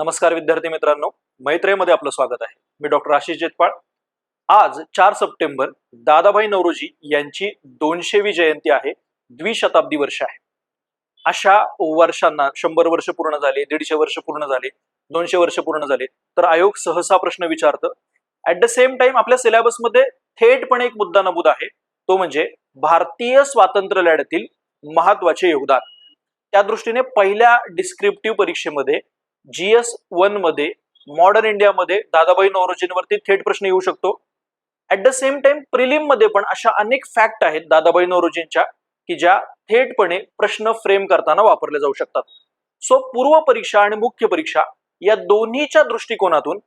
नमस्कार विद्यार्थी मित्रांनो मैत्रेमध्ये आपलं स्वागत आहे. मी डॉक्टर आशिष जेतपाळ. आज चार सप्टेंबर दादाभाई नवरोजी यांची दोनशेवी जयंती आहे द्विशताब्दी वर्ष आहे. अशा वर्षांना शंभर वर्ष पूर्ण झाले दीडशे वर्ष पूर्ण झाले दोनशे वर्ष पूर्ण झाले तर आयोग सहसा प्रश्न विचारतं. ऍट द सेम टाइम आपल्या सिलेबसमध्ये थेटपणे एक मुद्दा नमूद आहे तो म्हणजे भारतीय स्वातंत्र्य लढ्यातील महत्त्वाचे योगदान. त्या दृष्टीने पहिल्या डिस्क्रिप्टिव्ह परीक्षेमध्ये जीएस वनमध्ये मॉडर्न इंडियामध्ये दादाबाई नवरोजींवरती थेट प्रश्न येऊ शकतो. ऍट द सेम टाइम प्रिलिममध्ये पण अशा अनेक फॅक्ट आहेत दादाबाई नवरोजींच्या की ज्या थेटपणे प्रश्न फ्रेम करताना वापरले जाऊ शकतात. सो पूर्व परीक्षा आणि मुख्य परीक्षा या दोन्हीच्या दृष्टिकोनातून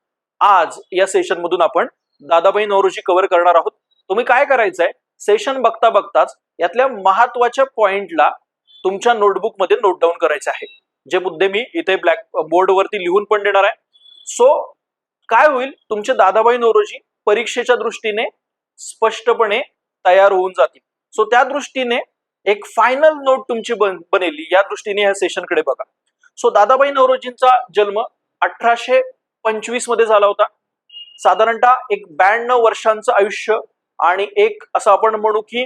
आज या सेशन मधून आपण दादाबाई नवरोजी कव्हर करणार आहोत. तुम्ही काय करायचंय? सेशन बघता बघताच यातल्या महत्त्वाच्या पॉइंटला तुमच्या नोटबुकमध्ये नोट डाऊन करायचं आहे. जे मुद्दे मी इथे ब्लॅक बोर्डवरती लिहून पण देणार आहे. सो काय होईल? तुमचे दादाबाई नवरोजी परीक्षेच्या दृष्टीने स्पष्टपणे तयार होऊन जातील. सो त्या दृष्टीने एक फायनल नोट तुमची बन बनेली. या दृष्टीने ह्या सेशनकडे बघा. सो दादाबाई नवरोजींचा जन्म अठराशे पंचवीसमध्ये झाला होता. साधारणतः एक ब्याण्णव वर्षांचं आयुष्य आणि एक असं आपण म्हणू की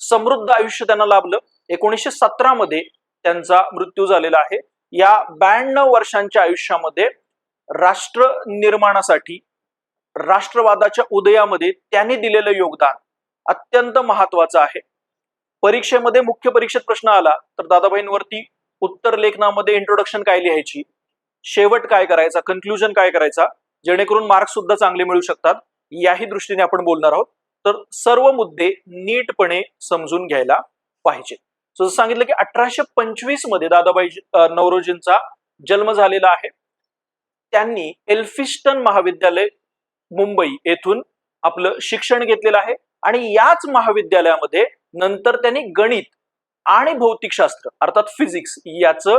समृद्ध आयुष्य त्यांना लाभलं. एकोणीसशे सतरा मध्ये त्यांचा मृत्यू झालेला आहे. या ब्याण्णव वर्षांच्या आयुष्यामध्ये राष्ट्र निर्माणासाठी राष्ट्रवादाच्या उदयामध्ये त्यांनी दिलेलं योगदान अत्यंत महत्वाचं आहे. परीक्षेमध्ये मुख्य परीक्षेत प्रश्न आला तर दादाबाईंवरती उत्तर लेखनामध्ये इंट्रोडक्शन काय लिहायची? शेवट काय करायचा? कन्क्लुजन काय करायचा? जेणेकरून मार्क्स सुद्धा चांगले मिळू शकतात. याही दृष्टीने आपण बोलणार आहोत. तर सर्व मुद्दे नीटपणे समजून घ्यायला पाहिजेत. जसं सांगितलं की अठराशे पंचवीसमध्ये दादाबाई नवरोजींचा जन्म झालेला आहे. त्यांनी एल्फिस्टन महाविद्यालय मुंबई येथून आपलं शिक्षण घेतलेलं आहे आणि याच महाविद्यालयामध्ये नंतर त्यांनी गणित आणि भौतिकशास्त्र अर्थात फिजिक्स याचं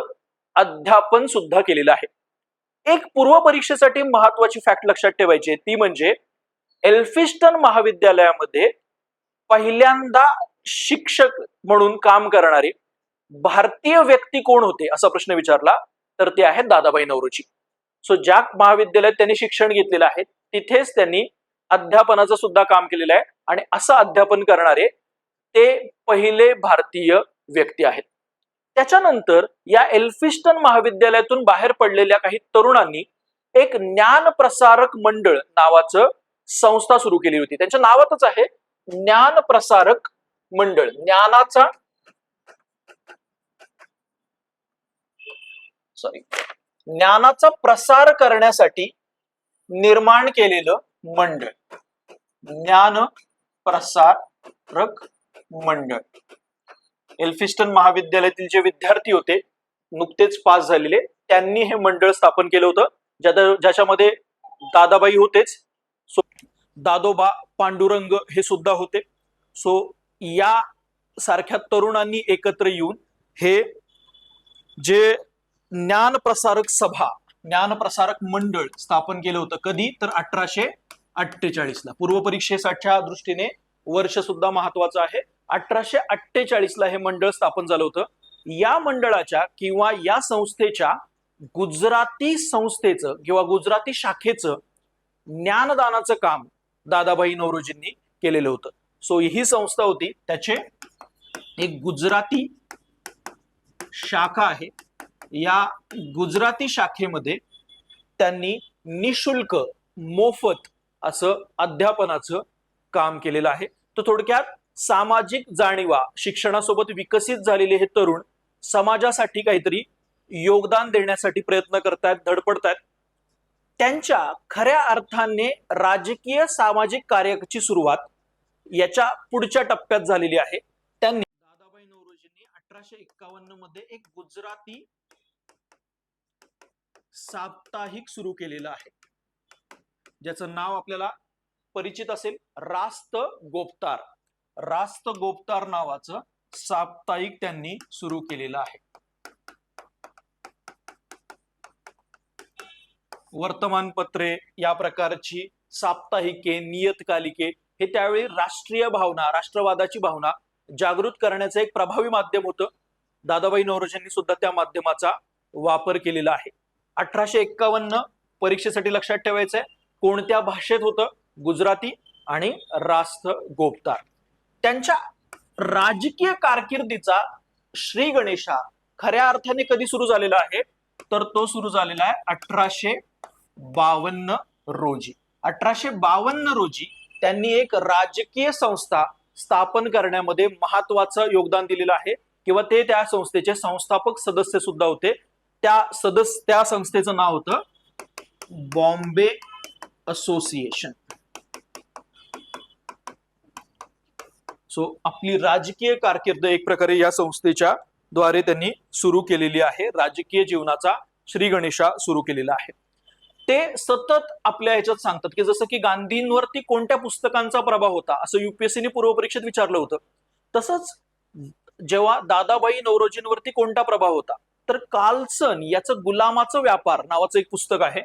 अध्यापन सुद्धा केलेलं आहे. एक पूर्व परीक्षेसाठी महत्वाची फॅक्ट लक्षात ठेवायची ती म्हणजे एल्फिस्टन महाविद्यालयामध्ये पहिल्यांदा शिक्षक म्हणून काम करणारे भारतीय व्यक्ती कोण होते असा प्रश्न विचारला तर ते आहेत दादाबाई नवरोजी सो ज्या महाविद्यालयात त्यांनी शिक्षण घेतलेलं आहे तिथेच त्यांनी अध्यापनाचं सुद्धा काम केलेलं आहे आणि असं अध्यापन करणारे ते पहिले भारतीय व्यक्ती आहेत. त्याच्यानंतर या एल्फिस्टन महाविद्यालयातून बाहेर पडलेल्या काही तरुणांनी एक ज्ञान प्रसारक मंडळ नावाचं संस्था सुरू केली होती. त्यांच्या नावातच आहे ज्ञान प्रसारक मंडळ ज्ञानाचा सॉरी ज्ञानाचा प्रसार करण्यासाठी निर्माण केलेलं मंडळ. ज्ञान प्रसारक मंडळ. एल्फिस्टन महाविद्यालयातील जे विद्यार्थी होते नुकतेच पास झालेले त्यांनी हे मंडळ स्थापन केलं होतं. ज्या ज्याच्यामध्ये दादाबाई होतेच सो दादोबा पांडुरंग हे सुद्धा होते. सो या सारख्या तरुणांनी एकत्र येऊन हे जे ज्ञान प्रसारक सभा ज्ञान प्रसारक मंडळ स्थापन केलं होतं कधी? तर अठराशे अठ्ठेचाळीसला पूर्वपरीक्षेसाठीच्या दृष्टीने वर्ष सुद्धा महत्वाचं आहे. अठराशे अठ्ठेचाळीसला हे मंडळ स्थापन झालं होतं. या मंडळाच्या किंवा या संस्थेच्या गुजराती संस्थेचं किंवा गुजराती शाखेचं ज्ञानदानाचं काम दादाभाई नवरोजींनी केलेलं होतं. सो ही संस्था होती. त्याचे एक गुजराती शाखा आहे. या गुजराती शाखेमध्ये त्यांनी निशुल्क मोफत असं अध्यापनाचं काम केलेलं आहे. तर थोडक्यात सामाजिक जाणीवा शिक्षणासोबत विकसित झालेले हे तरुण समाजासाठी काहीतरी योगदान देण्यासाठी प्रयत्न करतायत धडपडतायत. त्यांच्या खऱ्या अर्थाने राजकीय सामाजिक कार्याची सुरुवात याच्या पुढच्या टप्प्यात झालेली आहे. त्यांनी दादाबाई नवरोजींनी अठराशे एक्कावन्नमध्ये एक गुजराती साप्ताहिक सुरू केलेलं आहे. ज्याचं नाव आपल्याला परिचित असेल रास्त गोप्तार. रास्त गोप्तार नावाचं साप्ताहिक त्यांनी सुरू केलेलं आहे. वर्तमानपत्रे या प्रकारची साप्ताहिके नियतकालिके हे त्यावेळी राष्ट्रीय भावना राष्ट्रवादाची भावना जागृत करण्याचं एक प्रभावी माध्यम होतं. दादाबाई नवरोजींनी सुद्धा त्या माध्यमाचा वापर केलेला आहे. अठराशे एक्कावन्न परीक्षेसाठी लक्षात ठेवायचं आहे कोणत्या भाषेत होतं? गुजराती आणि रास्त गोपतार त्यांच्या राजकीय कारकिर्दीचा श्री गणेशा खऱ्या अर्थाने कधी सुरू झालेला आहे? तर तो सुरू झालेला आहे अठराशे बावन्न रोजी. अठराशे बावन्न रोजी त्यांनी एक राजकीय संस्था स्थापन करण्यामध्ये महत्वाचं योगदान दिलेलं आहे. किंवा ते त्या संस्थेचे संस्थापक सदस्य सुद्धा होते. त्या सदस्य त्या संस्थेचं नाव होतं बॉम्बे असोसिएशन. सो आपली राजकीय कारकीर्द एक प्रकारे या संस्थेच्या द्वारे त्यांनी सुरू केलेली आहे. राजकीय जीवनाचा श्री गणेशा सुरू केलेला आहे. ते सतत आपल्या ह्याच्यात सांगतात. की जसं की गांधींवरती कोणत्या पुस्तकांचा प्रभाव होता? असं युपीएससीने पूर्वपरीक्षेत विचारलं होतं. तसंच जेव्हा दादाबाई नवरोजींवरती कोणता प्रभाव होता? तर कार्लसन याचं गुलामाचं व्यापार नावाचं एक पुस्तक आहे.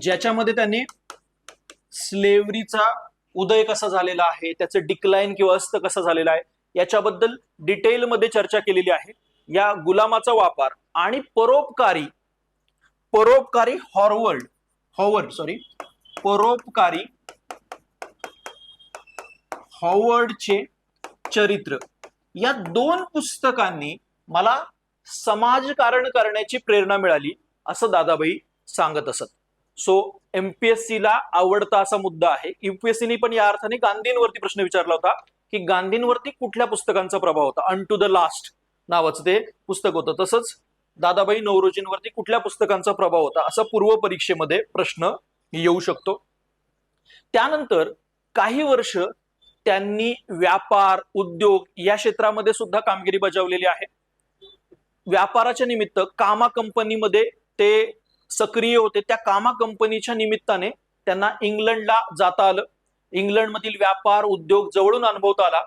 ज्याच्यामध्ये त्यांनी स्लेवरीचा उदय कसा झालेला आहे त्याचं डिक्लाईन किंवा अस्त कसं झालेलं आहे याच्याबद्दल डिटेलमध्ये चर्चा केलेली आहे. या गुलामाचा वापर आणि परोपकारी परोपकारी हॉरवर्ड हॉवर्ड सॉरी परोपकारी हॉवर्डचे चरित्र. या दोन पुस्तकांनी मला समाजकारण करण्याची प्रेरणा मिळाली असं दादाबाई सांगत असत. सो एमपीएससी ला आवडता असा मुद्दा आहे. युपीएससीने पण या अर्थाने गांधींवरती प्रश्न विचारला होता की गांधींवरती कुठल्या पुस्तकांचा प्रभाव होता? अन टू द लास्ट नावाचं ते पुस्तक होतं. तसंच दादाबाई नवरोजींवरती कुठल्या पुस्तकांचा प्रभाव होता? असा पूर्व परीक्षेमध्ये प्रश्न येऊ शकतो. त्यानंतर काही वर्ष त्यांनी व्यापार उद्योग या क्षेत्रामध्ये सुद्धा कामगिरी बजावलेली आहे. व्यापाराच्या निमित्त कामा कंपनीमध्ये ते सक्रिय होते. त्या कामा कंपनीच्या निमित्ताने त्यांना इंग्लंडला जाता आलं. इंग्लंडमधील व्यापार उद्योग जवळून अनुभवता आला.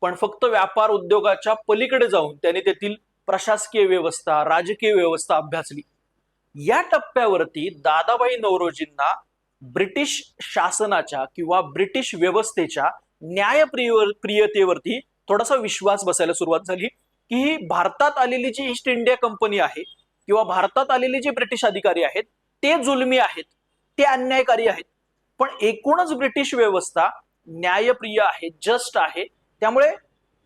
पण फक्त व्यापार उद्योगाच्या पलीकडे जाऊन त्यांनी तेथील प्रशासकीय व्यवस्था राजकीय व्यवस्था अभ्यासली. या टप्प्यावरती दादाबाई नवरोजींना ब्रिटिश शासनाच्या किंवा ब्रिटिश व्यवस्थेच्या न्यायप्रिय प्रियतेवरती थोडासा विश्वास बसायला सुरुवात झाली. की ही भारतात आलेली जी ईस्ट इंडिया कंपनी आहे किंवा भारतात आलेले जे ब्रिटिश अधिकारी आहेत ते जुलमी आहेत ते अन्यायकारी आहेत. पण एकूणच ब्रिटिश व्यवस्था न्यायप्रिय आहे जस्ट आहे. त्यामुळे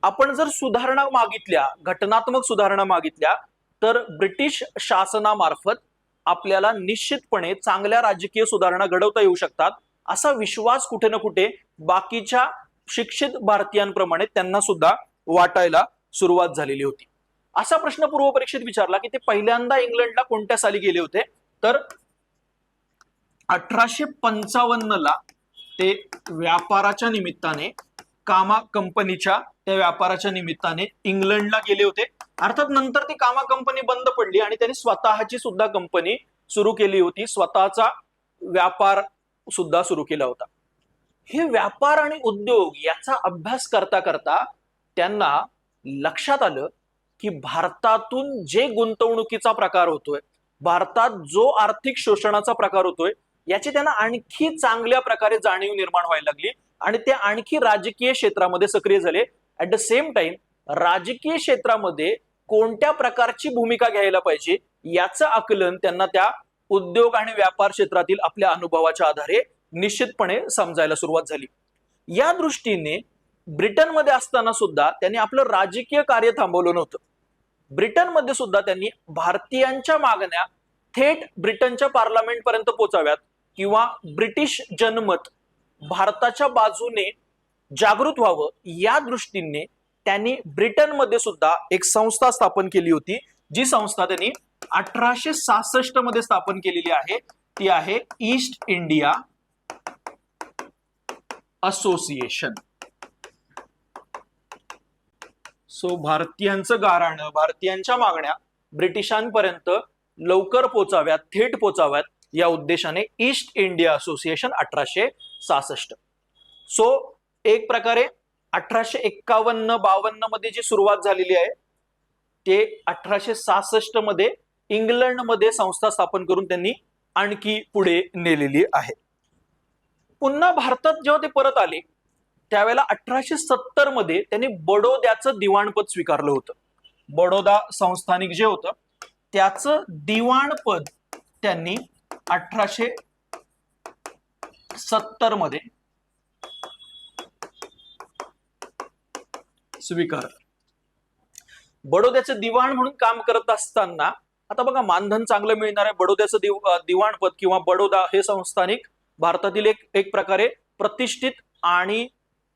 आपण जर सुधारणा मागितल्या घटनात्मक सुधारणा मागितल्या तर ब्रिटिश शासनामार्फत आपल्याला निश्चितपणे चांगल्या राजकीय सुधारणा घडवता येऊ शकतात असा विश्वास कुठे ना कुठे बाकीच्या शिक्षित भारतीयांप्रमाणे त्यांना सुद्धा वाटायला सुरुवात झालेली होती. असा प्रश्न पूर्व परीक्षेत विचारला की ते पहिल्यांदा इंग्लंडला कोणत्या साली गेले होते? तर अठराशे पंचावन्न ला ते व्यापाराच्या निमित्ताने कामा कंपनीच्या त्या व्यापाराच्या निमित्ताने इंग्लंडला गेले होते. अर्थात नंतर ती कामा कंपनी बंद पडली आणि त्यांनी स्वतःची सुद्धा कंपनी सुरू केली होती. स्वतःचा व्यापार सुद्धा सुरू केला होता. हे व्यापार आणि उद्योग याचा अभ्यास करता करता त्यांना लक्षात आलं की भारतातून जे गुंतवणुकीचा प्रकार होतोय भारतात जो आर्थिक शोषणाचा प्रकार होतोय याची त्यांना आणखी चांगल्या प्रकारे जाणीव निर्माण व्हायला लागली आणि ते आणखी राजकीय क्षेत्रामध्ये सक्रिय झाले. ऍट द सेम टाइम राजकीय क्षेत्रामध्ये कोणत्या प्रकारची भूमिका घ्यायला पाहिजे याचं आकलन त्यांना त्या उद्योग आणि व्यापार क्षेत्रातील आपल्या अनुभवाच्या आधारे निश्चितपणे समजायला सुरुवात झाली. या दृष्टीने ब्रिटनमध्ये असताना सुद्धा त्यांनी आपलं राजकीय कार्य थांबवलं नव्हतं. ब्रिटनमध्ये सुद्धा त्यांनी भारतीयांच्या मागण्या थेट ब्रिटनच्या पार्लमेंटपर्यंत पोचाव्यात किंवा ब्रिटिश जनमत भारताच्या बाजूने जागृत व्हावं या दृष्टीने त्यांनी ब्रिटनमध्ये सुद्धा एक संस्था स्थापन केली होती जी संस्था त्यांनी अठराशे सहासष्टमध्ये स्थापन केलेली आहे. ती आहे ईस्ट इंडिया असोसिएशन. सो भारतीयांचं गाराणं भारतीयांच्या मागण्या ब्रिटिशांपर्यंत लवकर पोचाव्यात थेट पोचाव्यात या उद्देशाने ईस्ट इंडिया असोसिएशन अठराशे सहासष्ट. सो एक प्रकारे अठराशे एक्कावन्न बावन्नमध्ये जी सुरुवात झालेली आहे ते अठराशे सहासष्टमध्ये इंग्लंडमध्ये संस्था स्थापन करून त्यांनी आणखी पुढे नेलेली आहे. पुन्हा भारतात जेव्हा ते परत आले त्यावेळेला अठराशे सत्तरमध्ये त्यांनी बडोद्याचं दिवाणपद स्वीकारलं होतं. बडोदा संस्थानिक जे होतं त्याचं दिवाणपद त्यांनी अठराशे सत्तरमध्ये स्वीकार बडोद्याचे दिवाण म्हणून काम करत असताना आता बघा मानधन चांगलं मिळणार आहे बडोद्याचं दिव दिवाणपद किंवा बडोदा हे संस्थानिक भारतातील एक एक प्रकारे प्रतिष्ठित आणि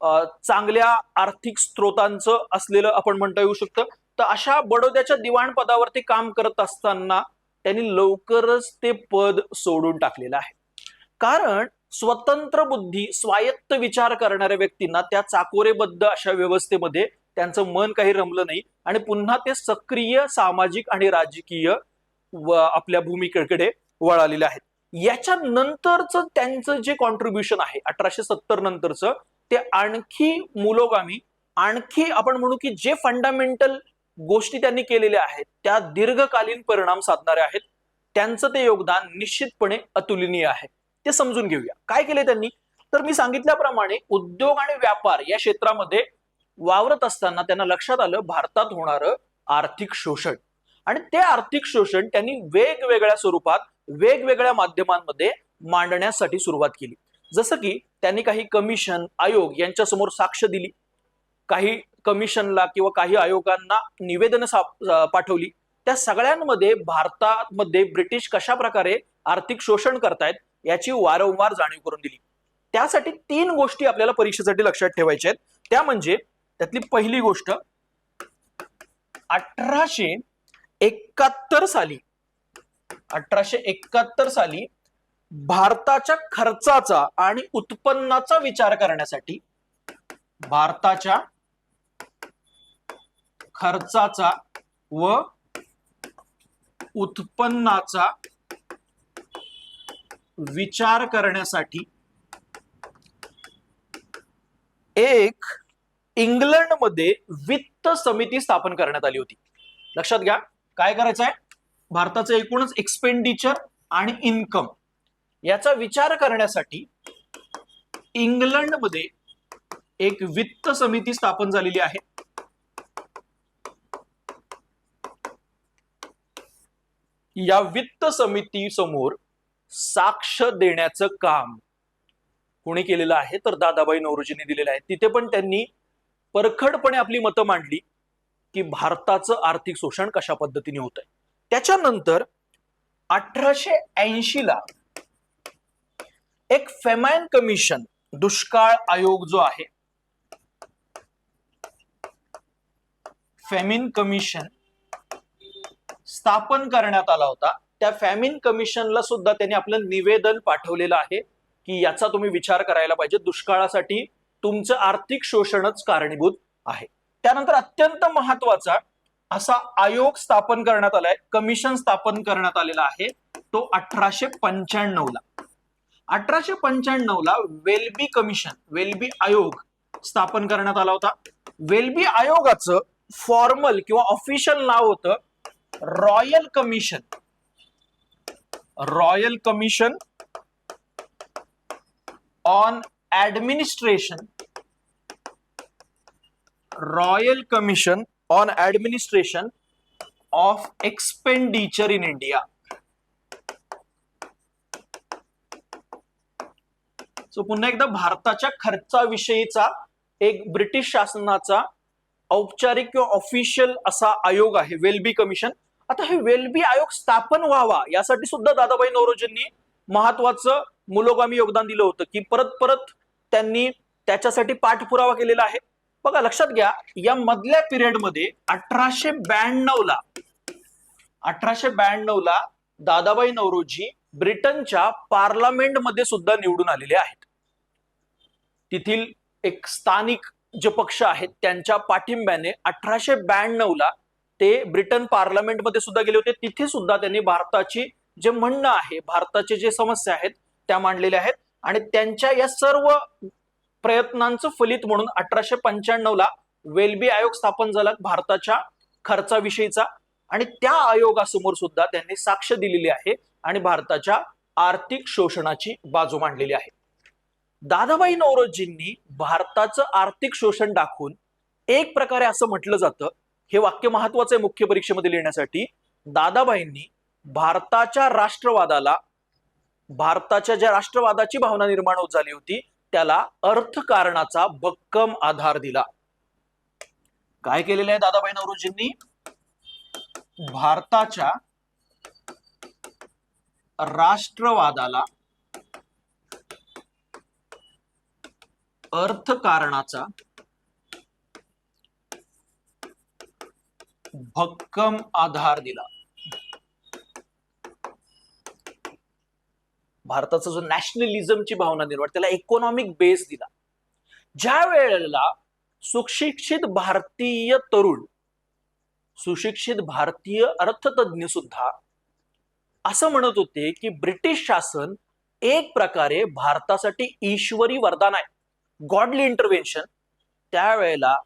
चांगल्या आर्थिक स्रोतांचं असलेलं आपण म्हणता येऊ शकतं. तर अशा बडोद्याच्या दिवाण पदावरती काम करत असताना त्यांनी लवकरच ते पद सोडून टाकलेलं आहे. कारण स्वतंत्र बुद्धी स्वायत्त विचार करणाऱ्या व्यक्तींना त्या चाकोरेबद्ध अशा व्यवस्थेमध्ये त्यांचं मन काही रमलं नाही आणि पुन्हा ते सक्रिय सामाजिक आणि राजकीय व आपल्या भूमिकेकडे वळालेले आहेत. याच्या नंतरचं त्यांचं जे कॉन्ट्रीब्युशन आहे अठराशे सत्तर नंतरचं ते आणखी मुलोगामी आणखी आपण म्हणू की जे फंडामेंटल गोष्टी त्यांनी केलेल्या आहेत त्या दीर्घकालीन परिणाम साधणारे आहेत त्यांचं ते योगदान निश्चितपणे अतुलनीय आहे. ते समजून घेऊया. काय केले त्यांनी? तर मी सांगितल्याप्रमाणे उद्योग आणि व्यापार या क्षेत्रामध्ये वावरत असताना त्यांना लक्षात आलं भारतात होणारं आर्थिक शोषण. आणि ते आर्थिक शोषण त्यांनी वेगवेगळ्या स्वरूपात वेगवेगळ्या माध्यमांमध्ये मांडण्यासाठी सुरुवात केली. जसं की त्यांनी काही कमिशन आयोग यांच्यासमोर साक्ष दिली. काही कमिशनला किंवा काही आयोगांना निवेदन पाठवली. त्या सगळ्यांमध्ये भारतामध्ये ब्रिटिश कशा प्रकारे आर्थिक शोषण करतायत याची वारंवार जाणीव करून दिली. त्यासाठी तीन गोष्टी आपल्याला परीक्षेसाठी लक्षात ठेवायच्या आहेत. त्या म्हणजे त्यातली पहिली गोष्ट अठराशे एकाहत्तर साली अठराशे एकाहत्तर साली भारताच्या खर्चाचा आणि उत्पन्नाचा विचार करण्यासाठी भारताच्या खर्चाचा व उत्पन्नाचा विचार करण्यासाठी एक इंग्लंडमध्ये वित्त समिती स्थापन करण्यात आली होती. लक्षात घ्या काय करायचं आहे भारताचं एकूणच एक्सपेंडिचर आणि इन्कम याचा विचार करण्यासाठी इंग्लंडमध्ये एक वित्त समिती स्थापन झालेली आहे. या वित्त समिती समोर साक्ष देण्याचं काम कोणी केलेलं आहे? तर दादाबाई नौरोजींनी दिलेलं आहे. तिथे पण त्यांनी परखडपणे आपली मतं मांडली की भारताचं आर्थिक शोषण कशा पद्धतीने होत आहे त्याच्यानंतर अठराशे ऐंशी ला एक फेमॅन कमिशन दुष्काळ आयोग जो आहे. फेमिन कमिशन स्थापन करण्यात आला होता. त्या फॅमिन कमिशनला सुद्धा त्यांनी आपलं निवेदन पाठवलेलं आहे की याचा तुम्ही विचार करायला पाहिजे. दुष्काळासाठी तुमचं आर्थिक शोषणच कारणीभूत आहे. त्यानंतर अत्यंत महत्त्वाचा असा आयोग स्थापन करण्यात आलाय कमिशन स्थापन करण्यात आलेला आहे. तो अठराशे पंच्याण्णव ला अठराशे पंच्याण्णव ला कमिशन वेलबी आयोग स्थापन करण्यात आला होता. वेलबी आयोगाचं फॉर्मल किंवा ऑफिशियल नाव होतं royal commission royal commission on administration royal commission on administration of expenditure in India so पुन्हा एकदा भारताच्या खर्चाविषयीचा एक ब्रिटिश शासनाचा औपचारिक किंवा ऑफिशियल असा आयोग आहे वेलबी कमिशन. आता हे वेलबी आयोग स्थापन व्हावा यासाठी सुद्धा दादाबाई नौरोजींनी महत्वाचं मुलोगामी योगदान दिलं होतं की परत परत त्यांनी त्याच्यासाठी पाठपुरावा केलेला आहे. बघा लक्षात घ्या या मधल्या पिरियडमध्ये अठराशे ब्याण्णव ला अठराशे ब्याण्णव ला दादाबाई नौरोजी ब्रिटनच्या पार्लमेंटमध्ये सुद्धा निवडून आलेले आहेत. तेथील एक स्थानिक जे पक्ष आहेत त्यांच्या पाठिंब्याने अठराशे ब्याण्णव ला ते ब्रिटन पार्लमेंटमध्ये सुद्धा गेले होते. तिथे सुद्धा त्यांनी भारताची जे म्हणणं आहे भारताचे जे समस्या आहेत त्या मांडलेल्या आहेत. आणि त्यांच्या या सर्व प्रयत्नांचं फलित म्हणून अठराशे पंच्याण्णव ला वेलबी आयोग स्थापन झाला भारताच्या खर्चाविषयीचा. आणि त्या आयोगासमोर सुद्धा त्यांनी साक्ष दिलेली आहे आणि भारताच्या आर्थिक शोषणाची बाजू मांडलेली आहे. दादाबाई नवरोजींनी भारताचं आर्थिक शोषण दाखवून एक प्रकारे असं म्हटलं जातं हे वाक्य महत्वाचं आहे मुख्य परीक्षेमध्ये लिहिण्यासाठी. दादाबाईंनी भारताच्या राष्ट्रवादाला भारताच्या ज्या राष्ट्रवादाची भावना निर्माण होत झाली होती त्याला अर्थकारणाचा भक्कम आधार दिला. काय केलेलं आहे दादाबाई नवरोजींनी भारताच्या राष्ट्रवादाला अर्थकारणाचा भक्कम आधार दिला. भारताचा जो नॅशनलिझमची भावना निर्माण त्याला इकॉनॉमिक बेस दिला. ज्या वेळेला सुशिक्षित भारतीय तरुण सुशिक्षित भारतीय अर्थतज्ञ सुद्धा असं म्हणत होते की ब्रिटिश शासन एक प्रकारे भारतासाठी ईश्वरी वरदान आहे. गॉडली इंटरव्हेन्शन त्यावेळेला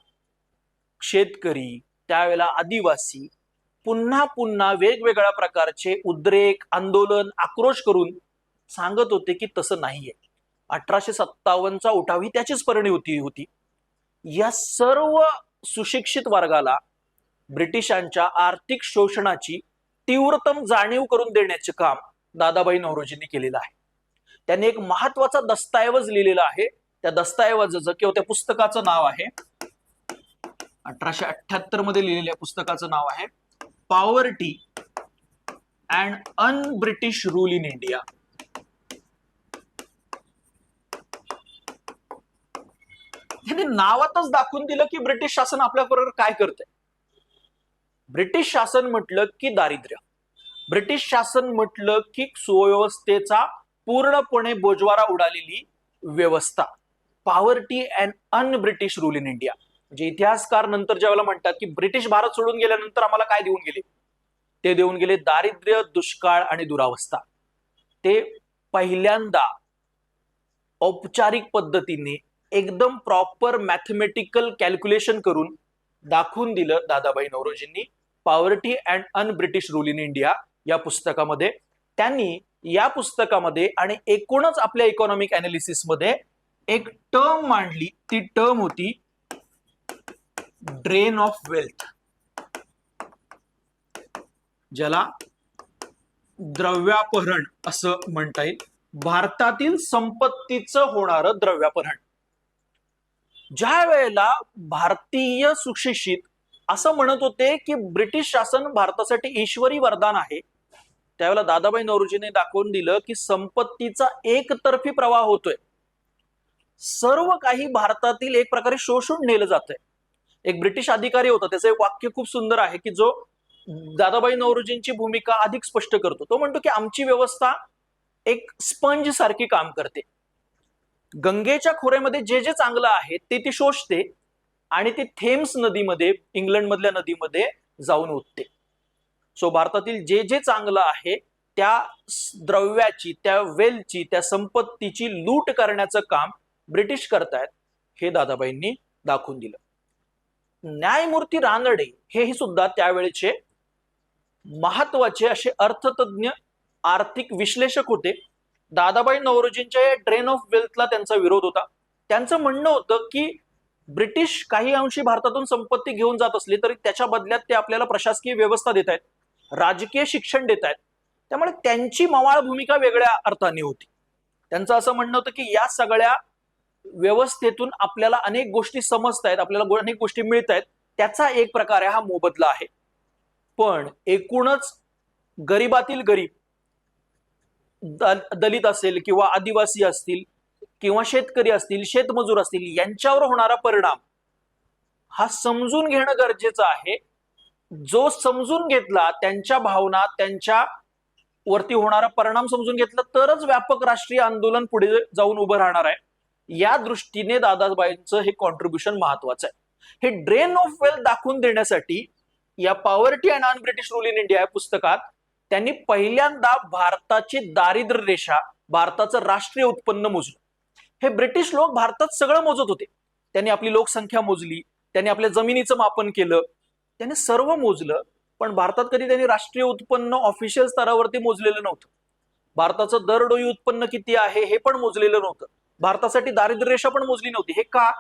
शेतकरी त्यावेळेला आदिवासी पुन्हा पुन्हा वेगवेगळ्या प्रकारचे उद्रेक आंदोलन आक्रोश करून सांगत होते की तसं नाहीये. अठराशे सत्तावन्नचा उठाव ही त्याचीच परिणी होती होती. या सर्व सुशिक्षित वर्गाला ब्रिटिशांच्या आर्थिक शोषणाची तीव्रतम जाणीव करून देण्याचे काम दादाबाई नवरोजींनी केलेलं आहे. त्यांनी एक महत्त्वाचा दस्तऐवज लिहिलेला आहे. त्या दस्तऐवजाचं किंवा त्या पुस्तकाचं नाव आहे. अठराशे अठ्याहत्तरमध्ये लिहिलेल्या पुस्तकाचं नाव आहे. Poverty and un British rule in India त्यांनी नावातच दाखवून दिलं की ब्रिटिश शासन आपल्याबरोबर काय करतंय. ब्रिटिश शासन म्हटलं की दारिद्र्य. ब्रिटिश शासन म्हटलं की सुव्यवस्थेचा पूर्णपणे बोजवारा उडालेली व्यवस्था. Poverty and un British rule in India म्हणजे इतिहासकार नंतर ज्यावेळेला म्हणतात की ब्रिटिश भारत सोडून गेल्यानंतर आम्हाला काय देऊन गेले? ते देऊन गेले दारिद्र्य दुष्काळ आणि दुरावस्था. ते पहिल्यांदा औपचारिक पद्धतीने एकदम प्रॉपर मॅथमॅटिकल कॅल्क्युलेशन करून दाखवून दिलं Dadabhai नवरोजींनी poverty and un British rule in India या पुस्तकामध्ये. त्यांनी या पुस्तकामध्ये आणि एकूणच आपल्या इकॉनॉमिकमध्ये एक टर्म मांडली ती टर्म होती ड्रेन ऑफ वेल्थ ज्याला द्रव्यापहरण असं म्हणता येईल. भारतातील संपत्तीचं होणारं द्रव्यापहरण. ज्या वेळेला भारतीय सुशिक्षित असं म्हणत होते की ब्रिटिश शासन भारतासाठी ईश्वरी वरदान आहे त्यावेळेला दादाबाई नवरोजीने दाखवून दिलं की संपत्तीचा एकतर्फी प्रवाह होतोय. सर्व काही भारतातील एक प्रकारे शोषून नेलं जातंय. एक ब्रिटिश अधिकारी होता त्याचं एक वाक्य खूप सुंदर आहे की जो दादाबाई नवरोजींची भूमिका अधिक स्पष्ट करतो. तो म्हणतो की आमची व्यवस्था एक स्पंज सारखी काम करते. गंगेच्या खोऱ्यामध्ये जे जे चांगलं आहे ते ती शोषते आणि ती थेम्स नदीमध्ये इंग्लंड मधल्या नदीमध्ये जाऊन ओतते. सो भारतातील जे जे चांगलं आहे त्या द्रव्याची त्या वेलची त्या संपत्तीची लूट करण्याचं काम ब्रिटिश करतायत हे दादाबाईंनी दाखवून दिलं. न्यायमूर्ती रानडे हेही सुद्धा त्यावेळेचे महत्त्वाचे असे अर्थतज्ञ आर्थिक विश्लेषक होते. दादाबाई नवरोजींच्या ड्रेन ऑफ वेल्थला त्यांचा विरोध होता. त्यांचं म्हणणं होतं की ब्रिटिश काही अंशी भारतातून संपत्ती घेऊन जात असली तरी त्याच्या बदल्यात ते आपल्याला प्रशासकीय व्यवस्था देत आहेत राजकीय शिक्षण देत आहेत त्यामुळे त्यांची मवाळ भूमिका वेगळ्या अर्थाने होती. त्यांचं असं म्हणणं होतं की या सगळ्या व्यवस्थेतून आपल्याला अनेक गोष्टी समजत आहेत आपल्याला अनेक गोष्टी मिळत आहेत त्याचा एक प्रकारे हा मोबदला आहे. पण एकूणच गरीबातील गरीब दलित असेल किंवा आदिवासी असतील किंवा शेतकरी असतील शेतमजूर असतील यांच्यावर होणारा परिणाम हा समजून घेणं गरजेचं आहे. जो समजून घेतला त्यांच्या भावना त्यांच्या वरती होणारा परिणाम समजून घेतला तरच व्यापक राष्ट्रीय आंदोलन पुढे जाऊन उभं राहणार आहे. या दृष्टीने दादाबाईंचं हे कॉन्ट्रीब्युशन महत्वाचं आहे. हे ड्रेन ऑफ वेल्थ दाखवून देण्यासाठी या poverty and un British rule in India या पुस्तकात त्यांनी पहिल्यांदा भारताची दारिद्र्य रेषा भारताचं राष्ट्रीय उत्पन्न मोजलं. हे ब्रिटिश लोक भारतात सगळं मोजत होते. त्यांनी आपली लोकसंख्या मोजली त्यांनी आपल्या जमिनीचं मापन केलं त्यांनी सर्व मोजलं पण भारतात कधी त्यांनी राष्ट्रीय उत्पन्न ऑफिशियल स्तरावरती मोजलेलं नव्हतं. भारताचं दरडोई उत्पन्न किती आहे हे पण मोजलेलं नव्हतं. भारतासाठी दारिद्र्य रेषा पण मोजली नव्हती. हे का?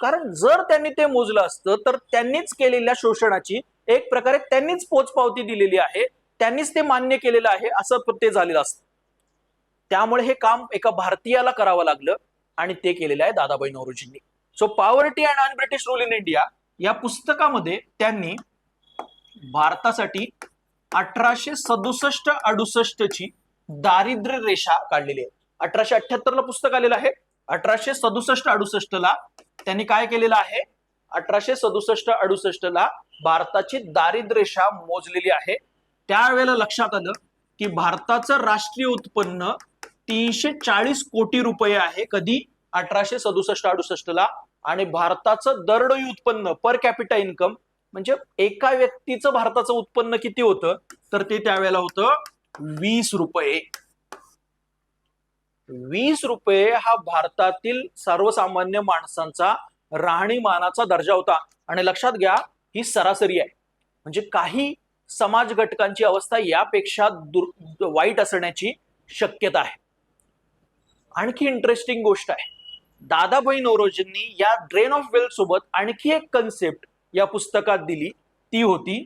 कारण जर त्यांनी ते मोजलं असतं तर त्यांनीच केलेल्या शोषणाची एक प्रकारे त्यांनीच पोचपावती दिलेली आहे. त्यांनीच ते मान्य केलेलं आहे असं ते झालेलं असतं. त्यामुळे हे काम एका भारतीयाला करावं लागलं आणि ते केलेलं आहे Dadabhai नौरोजींनी so poverty and un British rule in India या पुस्तकामध्ये त्यांनी भारतासाठी अठराशे सदुसष्ट अडुसष्ट ची दारिद्र्य रेषा काढलेली आहे. अठराशे अठ्याहत्तर ला पुस्तक आलेलं आहे. अठराशे सदुसष्ट अडुसष्ट ला त्यांनी काय केलेलं आहे? अठराशे सदुसष्ट अडुसष्ट ला भारताची दारिद्र्य रेषा मोजलेली आहे. त्यावेळेला लक्षात आलं की भारताचं राष्ट्रीय उत्पन्न तीनशे चाळीस कोटी रुपये आहे. कधी? अठराशे सदुसष्ट अडुसष्ट ला आणि भारताचं दरडोई उत्पन्न पर कॅपिटा इन्कम म्हणजे एका व्यक्तीचं भारताचं उत्पन्न किती होतं? तर ते त्यावेळेला होतं वीस रुपये. वीस रुपये हा भारतातील सर्वसामान्य माणसांचा राहणीमानाचा दर्जा होता. आणि लक्षात घ्या ही सरासरी आहे. म्हणजे काही समाज घटकांची अवस्था यापेक्षा दुर वाईट असण्याची शक्यता आहे. आणखी इंटरेस्टिंग गोष्ट आहे. दादाभाई नवरोजींनी या ड्रेन ऑफ वेल्थ सोबत आणखी एक कन्सेप्ट या पुस्तकात दिली. ती होती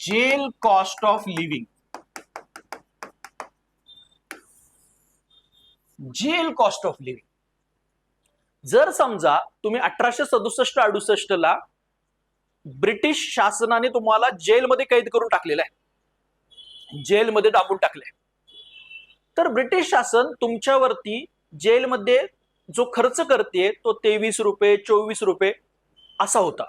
jail cost of living jail cost of living जर समजा तुम्ही अठराशे सदुसष्ट अडुसष्ट ला ब्रिटिश शासनाने तुम्हाला जेलमध्ये कैद करून टाकलेलं आहे. जेलमध्ये डांबून टाकलंय. तर ब्रिटिश शासन तुमच्यावरती जेलमध्ये जो खर्च करते तो तेवीस रुपये चोवीस रुपये असा होता.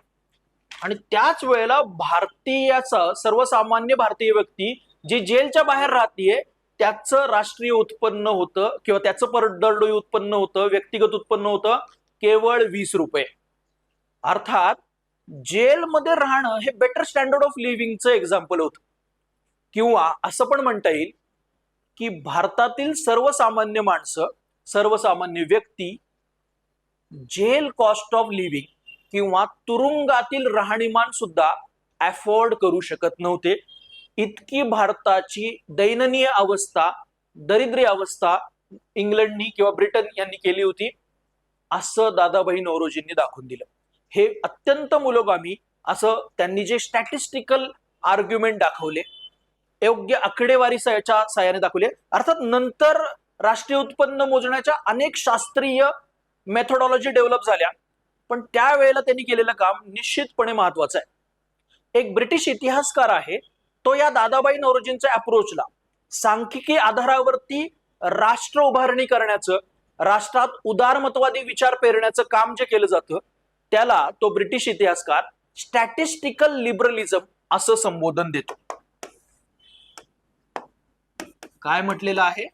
आणि त्याच वेळेला भारतीयाचा सर्वसामान्य भारतीय व्यक्ती जी जेलच्या बाहेर राहतीये त्याचं राष्ट्रीय उत्पन्न होतं किंवा त्याचं पर दरडोई उत्पन्न होतं व्यक्तिगत उत्पन्न होतं केवळ वीस रुपये. अर्थात जेलमध्ये राहणं हे बेटर स्टँडर्ड ऑफ लिव्हिंगचं एक्झाम्पल होतं. किंवा असं पण म्हणता येईल की भारतातील सर्वसामान्य माणसं सर्वसामान्य व्यक्ती जेल कॉस्ट ऑफ लिव्हिंग किंवा तुरुंगातील राहणीमान सुद्धा अफोर्ड करू शकत नव्हते. इतकी भारताची दैननीय अवस्था दरिद्री अवस्था इंग्लंडनी किंवा ब्रिटन यांनी केली होती असं दादाभाई नौरोजींनी दाखवून दिलं. हे अत्यंत मुलोगामी असं त्यांनी जे स्टॅटिस्टिकल आर्ग्युमेंट दाखवले योग्य आकडेवारीच्या साह्याने दाखवले. अर्थात नंतर राष्ट्रीय उत्पन्न मोजण्याच्या अनेक शास्त्रीय मेथोडॉलॉजी डेव्हलप झाल्या पण त्यावेळेला त्यांनी केलेलं काम निश्चितपणे महत्वाचं आहे. एक ब्रिटिश इतिहासकार आहे तो या दादाबाई नवरोजींच्या अप्रोचला सांख्यिकी आधारावरती राष्ट्र उभारणी करण्याचं राष्ट्रात उदारमतवादी विचार पेरण्याचं काम जे केलं जातं त्याला तो ब्रिटिश इतिहासकार स्टॅटिस्टिकल लिबरलिझम असं संबोधन देतो. काय म्हटलेलं आहे?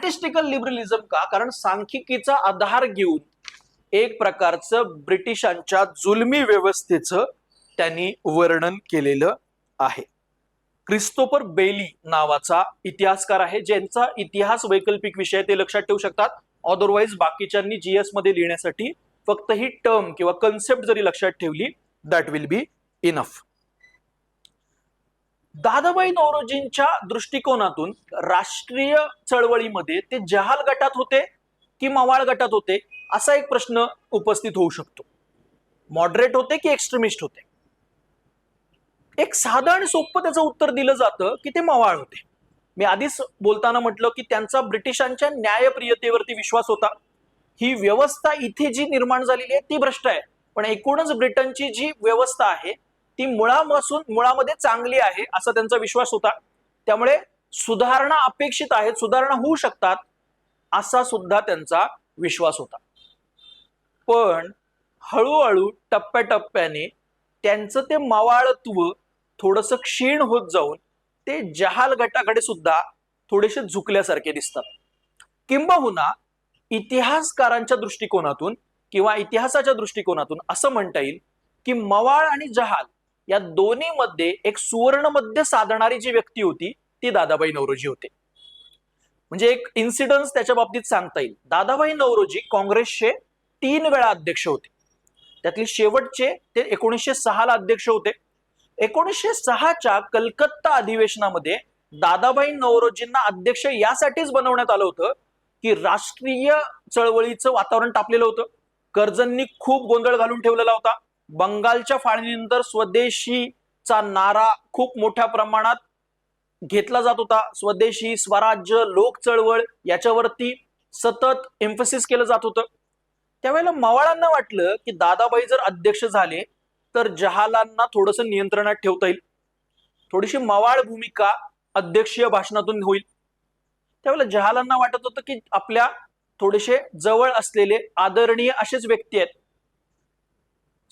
स्टॅटिस्टिकल लिबरलिझम का? कारण सांख्यिकीचा आधार घेऊन एक प्रकारचं ब्रिटिशांच्या जुलमी व्यवस्थेचं त्यांनी वर्णन केलेलं आहे. क्रिस्तोफर बेली नावाचा इतिहासकार आहे ज्यांचा इतिहास वैकल्पिक विषय ते लक्षात ठेवू शकतात. अदरवाईज बाकीच्यांनी जीएसमध्ये लिहिण्यासाठी फक्त ही टर्म किंवा कन्सेप्ट जरी लक्षात ठेवली that will be enough Dadabhai नौरोजींच्या दृष्टिकोनातून राष्ट्रीय चळवळीमध्ये ते जहाल गटात होते की मवाळ गटात होते असा एक प्रश्न उपस्थित होऊ शकतो. मॉडरेट होते की एक्स्ट्रीमिस्ट होते? एक साधं आणि सोपं त्याचं उत्तर दिलं जातं की ते मवाळ होते. मी आधीच बोलताना म्हटलं की त्यांचा ब्रिटिशांच्या न्यायप्रियतेवरती विश्वास होता. ही व्यवस्था इथे जी निर्माण झालेली आहे ती भ्रष्ट आहे. पण एकूणच ब्रिटनची जी व्यवस्था आहे ती मुळापासून मुळामध्ये चांगली आहे असा त्यांचा विश्वास होता. त्यामुळे सुधारणा अपेक्षित आहेत सुधारणा होऊ शकतात असा सुद्धा त्यांचा विश्वास होता. पण हळूहळू टप्प्याटप्प्याने त्यांचं ते मावाळत्व थोडस क्षीण होत जाऊन ते जहाल गटाकडे सुद्धा थोडेसे झुकल्यासारखे दिसतात. किंबहुना इतिहासकारांच्या दृष्टिकोनातून किंवा इतिहासाच्या दृष्टिकोनातून असं म्हणता येईल की मवाळ आणि जहाल या दोन्ही मध्ये एक सुवर्ण मध्य साधणारी जी व्यक्ती होती ती दादाबाई नौरोजी होते. म्हणजे एक इन्सिडन्स त्याच्या बाबतीत सांगता येईल. दादाबाई नवरोजी काँग्रेसचे तीन वेळा अध्यक्ष होते. त्यातले शेवटचे ते एकोणीसशे सहाला अध्यक्ष होते. एकोणीसशे सहाच्या कलकत्ता अधिवेशनामध्ये दादाबाई नवरोजींना अध्यक्ष यासाठीच बनवण्यात आलं होतं की राष्ट्रीय चळवळीचं वातावरण तापलेलं होतं. कर्जंनी खूप गोंधळ घालून ठेवलेला होता. बंगालच्या फाळणीनंतर स्वदेशीचा नारा खूप मोठ्या प्रमाणात घेतला जात होता. स्वदेशी स्वराज्य लोक चळवळ याच्यावरती सतत एम्फसिस केलं जात होतं. त्यावेळेला मवाळांना वाटलं की दादाबाई जर अध्यक्ष झाले तर जहालांना थोडंसं नियंत्रणात ठेवता येईल. थोडीशी मवाळ भूमिका अध्यक्षीय भाषणातून होईल. त्यावेळेला जहालांना वाटत होतं की आपल्या थोडेसे जवळ असलेले आदरणीय असेच व्यक्ती आहेत.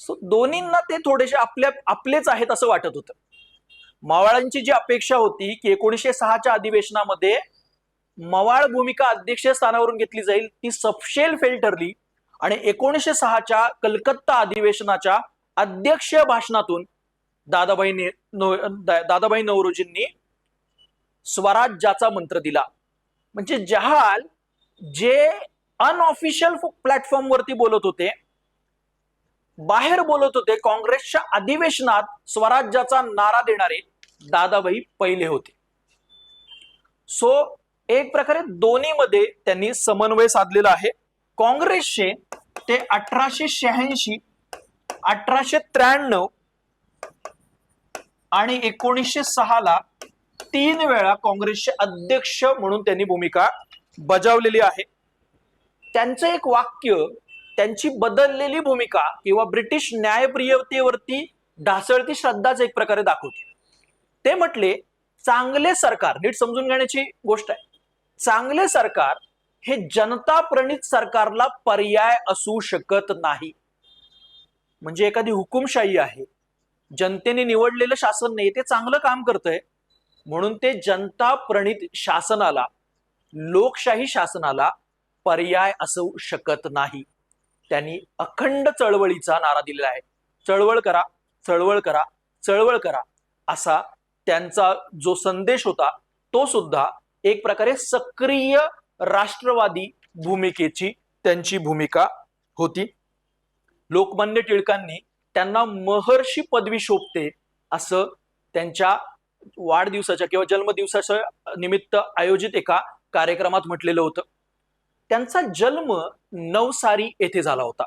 सो दोन्हींना ते थोडेसे आपल्या आपलेच आहेत असं वाटत होतं. मवाळांची जी अपेक्षा होती की एकोणीसशे सहाच्या अधिवेशनामध्ये मवाळ भूमिका अध्यक्ष स्थानावरून घेतली जाईल ती सपशेल फेल ठरली आणि एकोणीसशे सहाच्या कलकत्ता अधिवेशनाच्या अध्यक्ष भाषणातून दादाबाई ने- नव- नवरोजींनी स्वराज्याचा मंत्र दिला. म्हणजे जहाल जे अनऑफिशियल प्लॅटफॉर्म वरती बोलत होते बाहेर बोलत होते. काँग्रेसच्या अधिवेशनात स्वराज्याचा नारा देणारे दादाबाई पहिले होते. सो एक प्रकारे दोन्हीमध्ये त्यांनी समन्वय साधलेला आहे. काँग्रेसचे ते अठराशे शहाऐंशी अठराशे त्र्याण्णव आणि एकोणीसशे सहाला तीन वेळा काँग्रेसचे अध्यक्ष म्हणून त्यांनी भूमिका बजावलेली आहे. त्यांचं एक वाक्य त्यांची बदललेली भूमिका किंवा ब्रिटिश न्यायप्रियतेवरती ढासळती श्रद्धाच एक प्रकारे दाखवते. ते म्हटले चांगले सरकार नीट समजून घेण्याची गोष्ट आहे. चांगले सरकार हे जनता प्रणित सरकारला पर्याय असू शकत नाही. म्हणजे एखादी हुकुमशाही आहे जनतेने निवडलेलं शासन नाही ते चांगलं काम करतंय. म्हणून ते जनता प्रणित शासनाला लोकशाही शासनाला पर्याय असू शकत नाही. त्यांनी अखंड चळवळीचा नारा दिलेला आहे. चळवळ करा चळवळ करा चळवळ करा असा त्यांचा जो संदेश होता तो सुद्धा एक प्रकारे सक्रिय राष्ट्रवादी भूमिकेची त्यांची भूमिका होती. लोकमान्य टिळकांनी त्यांना महर्षी पदवी शोभते असं त्यांच्या वाढदिवसाच्या किंवा जन्मदिवसाच्या निमित्त आयोजित एका कार्यक्रमात म्हटलेलं होतं. त्यांचा जन्म नवसारी येथे झाला होता.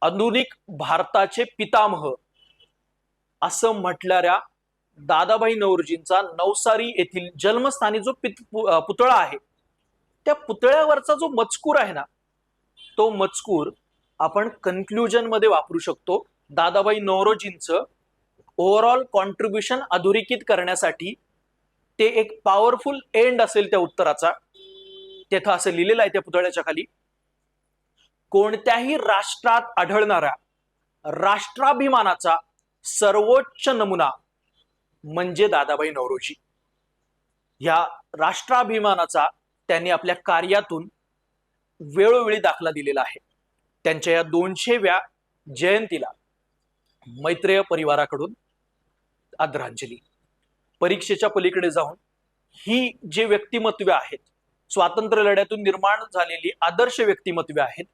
आधुनिक भारताचे पितामह असं म्हटणाऱ्या दादाबाई नवरोजींचा नवसारी येथील जन्मस्थानी जो पित- पुतळा आहे त्या पुतळ्यावरचा जो मजकूर आहे ना तो मजकूर आपण कन्क्लुजनमध्ये वापरू शकतो. दादाबाई नवरोजींचं ओव्हरऑल कॉन्ट्रीब्युशन अधोरेखित करण्यासाठी ते एक पॉवरफुल एंड असेल त्या उत्तराचा. तेथं असं लिहिलेलं आहे त्या पुतळ्याच्या खाली. कोणत्याही राष्ट्रात आढळणाऱ्या राष्ट्राभिमानाचा सर्वोच्च नमुना म्हणजे दादाबाई नवरोजी. या राष्ट्राभिमानाचा त्यांनी आपल्या कार्यातून वेळोवेळी दाखला दिलेला आहे. त्यांच्या या दोनशेव्या जयंतीला मैत्रेय परिवाराकडून आदरांजली. परीक्षेच्या पलीकडे जाऊन ही जे व्यक्तिमत्व आहेत स्वातंत्र्य लढ्यातून निर्माण झालेली आदर्श व्यक्तिमत्वे आहेत.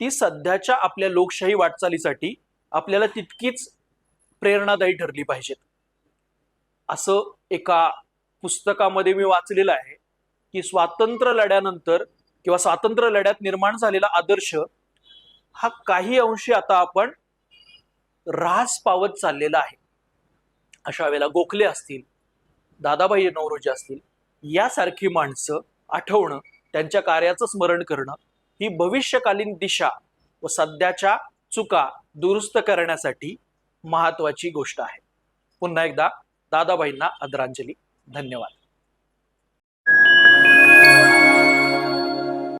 ती सध्याच्या आपल्या लोकशाही वाटचालीसाठी आपल्याला तितकीच प्रेरणादायी ठरली पाहिजेत. असं एका पुस्तकामध्ये मी वाचलेलं आहे की स्वातंत्र्य लढ्यानंतर किंवा स्वातंत्र्य लढ्यात निर्माण झालेला आदर्श हा काही अंशी आता आपण ऱ्हास पावत चाललेला आहे. अशा वेळेला गोखले असतील दादाबाई नवरोजी असतील यासारखी माणसं आठवणं त्यांच्या कार्याचं स्मरण करणं ही भविष्यकालीन दिशा व सध्याच्या चुका दुरुस्त करण्यासाठी महत्वाची गोष्ट आहे. पुन्हा एकदा दादाबाईंना आदरांजली. धन्यवाद.